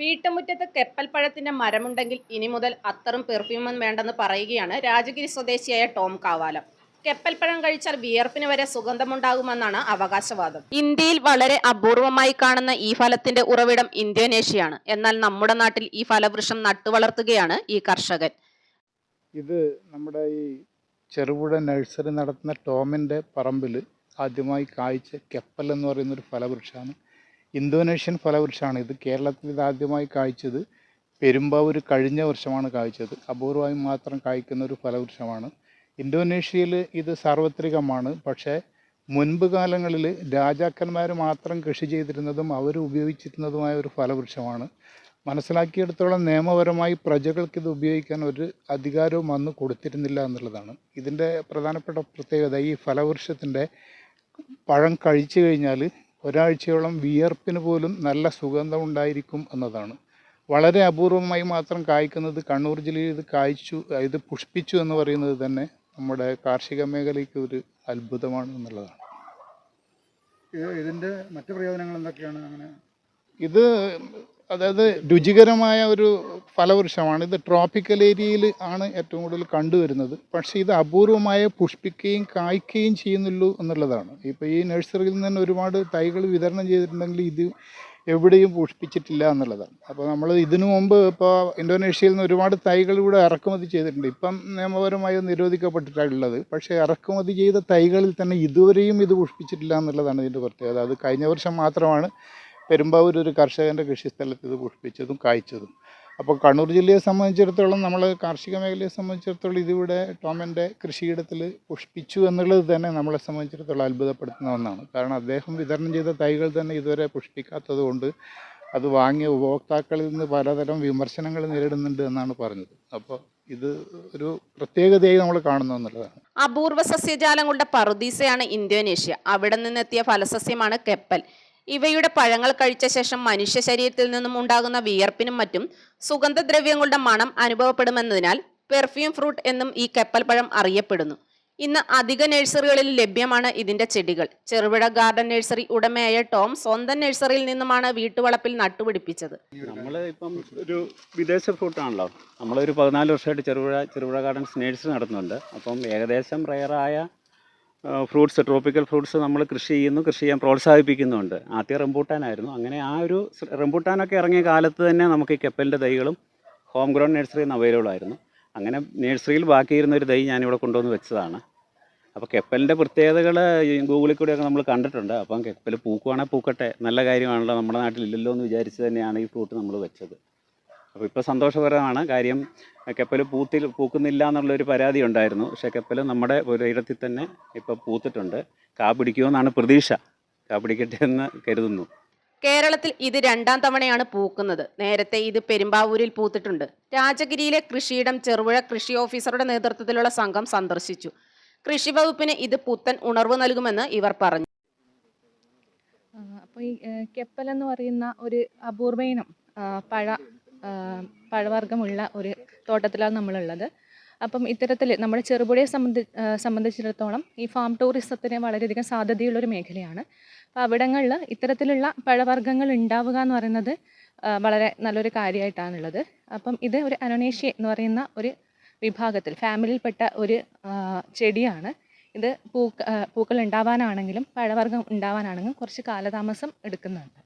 വീട്ടുമുറ്റത്ത് കെപ്പൽപ്പഴത്തിന്റെ മരമുണ്ടെങ്കിൽ ഇനി മുതൽ അത്തറും പെർഫ്യൂമും വേണ്ടെന്ന് പറയുകയാണ് രാജഗിരി സ്വദേശിയായ ടോം കാവാലം. കെപ്പൽപ്പഴം കഴിച്ചാൽ വിയർപ്പിന് വരെ സുഗന്ധമുണ്ടാകുമെന്നാണ് അവകാശവാദം. ഇന്ത്യയിൽ വളരെ അപൂർവമായി കാണുന്ന ഈ ഫലത്തിന്റെ ഉറവിടം ഇന്തോനേഷ്യയാണ്. എന്നാൽ നമ്മുടെ നാട്ടിൽ ഈ ഫലവൃക്ഷം നട്ടുവളർത്തുകയാണ് ഈ കർഷകൻ. ഇത് നമ്മുടെ ഈ ചെറുപുഴ നഴ്സറി നടത്തുന്ന ടോമിന്റെ പറമ്പിൽ ആദ്യമായി കായ്ച്ച കെപ്പൽ എന്ന് പറയുന്ന ഒരു ഫലവൃക്ഷമാണ് ഇന്തോനേഷ്യൻ ഫലവൃക്ഷമാണ്. ഇത് കേരളത്തിൽ ഇത് ആദ്യമായി കായ്ച്ചത്. പെരുമ്പാവൂർ കഴിഞ്ഞ വർഷമാണ് കായ്ച്ചത്. അപൂർവമായി മാത്രം കായ്ക്കുന്ന ഒരു ഫലവൃക്ഷമാണ്. ഇന്തോനേഷ്യയിൽ ഇത് സാർവത്രികമാണ്. പക്ഷേ മുൻപ് കാലങ്ങളിൽ രാജാക്കന്മാർ മാത്രം കൃഷി ചെയ്തിരുന്നതും അവർ ഉപയോഗിച്ചിരുന്നതുമായ ഒരു ഫലവൃക്ഷമാണ്. മനസ്സിലാക്കിയെടുത്തോളം നിയമപരമായി പ്രജകൾക്ക് ഇത് ഉപയോഗിക്കാൻ ഒരു അധികാരവും അന്ന് കൊടുത്തിരുന്നില്ല എന്നുള്ളതാണ്. ഇതിന്റെ പ്രധാനപ്പെട്ട പ്രത്യേകത ഈ ഫലവൃക്ഷത്തിന്റെ പഴം കഴിച്ചു കഴിഞ്ഞാൽ ഒരാഴ്ചയോളം വിയർപ്പിന് പോലും നല്ല സുഗന്ധം ഉണ്ടായിരിക്കും എന്നതാണ്. വളരെ അപൂർവമായി മാത്രം കായ്ക്കുന്നത് കണ്ണൂർ ജില്ലയിൽ ഇത് കായ്ച്ചു ഇത് പുഷ്പിച്ചു എന്ന് പറയുന്നത് തന്നെ നമ്മുടെ കാർഷിക മേഖലയ്ക്ക് ഒരു അത്ഭുതമാണ് എന്നുള്ളതാണ്. ഇതിന്റെ മറ്റു പ്രയോജനങ്ങൾ എന്തൊക്കെയാണ് അങ്ങനെ? ഇത് അതായത് രുചികരമായ ഒരു ഫലവൃക്ഷമാണ്. ഇത് ട്രോപ്പിക്കൽ ഏരിയയിൽ ആണ് ഏറ്റവും കൂടുതൽ കണ്ടുവരുന്നത്. പക്ഷേ ഇത് അപൂർവമായ പുഷ്പിക്കുകയും കായ്ക്കുകയും ചെയ്യുന്നുള്ളൂ എന്നുള്ളതാണ്. ഇപ്പോൾ ഈ നഴ്സറിയിൽ നിന്ന് തന്നെ ഒരുപാട് തൈകൾ വിതരണം ചെയ്തിട്ടുണ്ടെങ്കിൽ ഇത് എവിടെയും പുഷ്പിച്ചിട്ടില്ല എന്നുള്ളതാണ്. അപ്പോൾ നമ്മൾ ഇതിനു മുമ്പ് ഇപ്പോൾ ഇന്തോനേഷ്യയിൽ നിന്ന് ഒരുപാട് തൈകൾ ഇവിടെ ഇറക്കുമതി ചെയ്തിട്ടുണ്ട്. ഇപ്പം നിയമപരമായി നിരോധിക്കപ്പെട്ടിട്ടുള്ളത്. പക്ഷേ ഇറക്കുമതി ചെയ്ത തൈകളിൽ തന്നെ ഇതുവരെയും ഇത് പുഷ്പിച്ചിട്ടില്ല എന്നുള്ളതാണ് ഇതിന്റെ പ്രത്യേകത. അത് കഴിഞ്ഞ വർഷം മാത്രമാണ് പെരുമ്പാവൂർ ഒരു കർഷകന്റെ കൃഷിസ്ഥലത്ത് ഇത് പുഷ്പിച്ചതും കായ്ച്ചതും. അപ്പോൾ കണ്ണൂർ ജില്ലയെ സംബന്ധിച്ചിടത്തോളം നമ്മൾ കാർഷിക മേഖലയെ സംബന്ധിച്ചിടത്തോളം ഇതിവിടെ ടോമന്റെ കൃഷിയിടത്തിൽ പുഷ്പിച്ചു എന്നുള്ളത് തന്നെ നമ്മളെ സംബന്ധിച്ചിടത്തോളം അത്ഭുതപ്പെടുത്തുന്ന ഒന്നാണ്. കാരണം അദ്ദേഹം വിതരണം ചെയ്ത തൈകൾ തന്നെ ഇതുവരെ പുഷ്പിക്കാത്തത് കൊണ്ട് അത് വാങ്ങിയ ഉപഭോക്താക്കളിൽ നിന്ന് പലതരം വിമർശനങ്ങൾ നേരിടുന്നുണ്ട് എന്നാണ് പറഞ്ഞത്. അപ്പോൾ ഇത് ഒരു പ്രത്യേകതയായി നമ്മൾ കാണുന്നു എന്നുള്ളതാണ്. അപൂർവ സസ്യജാലങ്ങളുടെ പറുദീസയാണ് ഇന്തോനേഷ്യ. അവിടെ നിന്നെത്തിയ ഫലസസ്യമാണ് കെപ്പൽ. ഇവയുടെ പഴങ്ങൾ കഴിച്ച ശേഷം മനുഷ്യ ശരീരത്തിൽ നിന്നും ഉണ്ടാകുന്ന വിയർപ്പിനും മറ്റും സുഗന്ധദ്രവ്യങ്ങളുടെ മണം അനുഭവപ്പെടുമെന്നതിനാൽ പെർഫ്യൂം ഫ്രൂട്ട് എന്നും ഈ കപ്പൽ പഴം അറിയപ്പെടുന്നു. ഇന്ന് അധിക നഴ്സറികളിൽ ലഭ്യമാണ് ഇതിന്റെ ചെടികൾ. ചെറുപുഴ ഗാർഡൻ നഴ്സറി ഉടമയായ ടോം സ്വന്തം നഴ്സറിയിൽ നിന്നുമാണ് വീട്ടുവളപ്പിൽ നട്ടുപിടിപ്പിച്ചത്. നമ്മൾ ഇപ്പം ഒരു വിദേശ ഫ്രൂട്ട് ഫ്രൂട്ടാണല്ലോ നമ്മളൊരു പതിനാല് വർഷമായിട്ട് ചെറുപുഴ ചെറുപുഴ ഗാർഡൻസ് നഴ്സറി നടത്തുന്നുണ്ട്. അപ്പം ഏകദേശം റയറായ ഫ്രൂട്ട്സ് ട്രോപ്പിക്കൽ ഫ്രൂട്ട്സ് നമ്മൾ കൃഷി ചെയ്യുന്നു കൃഷി ചെയ്യാൻ പ്രോത്സാഹിപ്പിക്കുന്നുണ്ട്. ആദ്യം റംബൂട്ടാനായിരുന്നു. അങ്ങനെ ആ ഒരു റംബൂട്ടാനൊക്കെ ഇറങ്ങിയ കാലത്ത് തന്നെ നമുക്ക് ഈ കെപ്പലിന്റെ തൈകളും ഹോം ഗ്രൗണ്ട് നഴ്സറിയിൽ നിന്ന് അവൈലബിൾ ആയിരുന്നു. അങ്ങനെ നഴ്സറിയിൽ ബാക്കിയിരുന്ന ഒരു തൈ ഞാനിവിടെ കൊണ്ടുവന്ന് വെച്ചതാണ്. അപ്പോൾ കെപ്പലിന്റെ പ്രത്യേകതകൾ ഗൂഗിളിൽ കൂടെയൊക്കെ നമ്മൾ കണ്ടിട്ടുണ്ട്. അപ്പം കെപ്പൽ പൂക്കുവാണെങ്കിൽ പൂക്കട്ടെ നല്ല കാര്യമാണല്ലോ നമ്മുടെ നാട്ടിലില്ലല്ലോ എന്ന് വിചാരിച്ച് തന്നെയാണ് ഈ ഫ്രൂട്ട് നമ്മൾ വെച്ചത്. അപ്പോൾ ഇപ്പോൾ സന്തോഷകരമാണ്. കാര്യം കപ്പൽ പൂത്തിൽ പൂക്കുന്നില്ല എന്നുള്ളൊരു പരാതി ഉണ്ടായിരുന്നു. പക്ഷേ കപ്പൽ നമ്മുടെ ഒരിടത്തിൽ തന്നെ ഇപ്പോൾ പൂത്തിട്ടുണ്ട്. കാ പിടിക്കുമെന്നാണ് പ്രതീക്ഷ. കാ പിടിക്കട്ടെ എന്ന് കരുതുന്നു. കേരളത്തിൽ ഇത് രണ്ടാം തവണയാണ് പൂക്കുന്നത്. നേരത്തെ ഇത് പെരുമ്പാവൂരിൽ പൂത്തിട്ടുണ്ട്. രാജഗിരിയിലെ കൃഷിയിടം ചെറുപുഴ കൃഷി ഓഫീസറുടെ നേതൃത്വത്തിലുള്ള സംഘം സന്ദർശിച്ചു. കൃഷി വകുപ്പിന് ഇത് പുത്തൻ ഉണർവ് നൽകുമെന്ന് ഇവർ പറഞ്ഞു. അപ്പോൾ ഈ കെപ്പൽ എന്ന് പറയുന്ന ഒരു അപൂർവയിനം ഇനം പഴ പഴവർഗമുള്ള ഒരു തോട്ടത്തിലാണ് നമ്മളുള്ളത്. അപ്പം ഇത്തരത്തിൽ നമ്മുടെ ചെറുപുഴയെ സംബന്ധി സംബന്ധിച്ചിടത്തോളം ഈ ഫാം ടൂറിസത്തിന് വളരെയധികം സാധ്യതയുള്ളൊരു മേഖലയാണ്. അപ്പോൾ അവിടങ്ങളിൽ ഇത്തരത്തിലുള്ള പഴവർഗങ്ങൾ ഉണ്ടാവുക എന്ന് പറയുന്നത് വളരെ നല്ലൊരു കാര്യമായിട്ടാണുള്ളത്. അപ്പം ഇത് ഒരു അനോണേഷ്യ എന്ന് പറയുന്ന ഒരു വിഭാഗത്തിൽ ഫാമിലിയിൽപ്പെട്ട ഒരു ചെടിയാണ്. ഇത് പൂക്ക പൂക്കൾ ഉണ്ടാവാനാണെങ്കിലും പഴവർഗം ഉണ്ടാവാനാണെങ്കിലും കുറച്ച് കാലതാമസം എടുക്കുന്നുണ്ട്.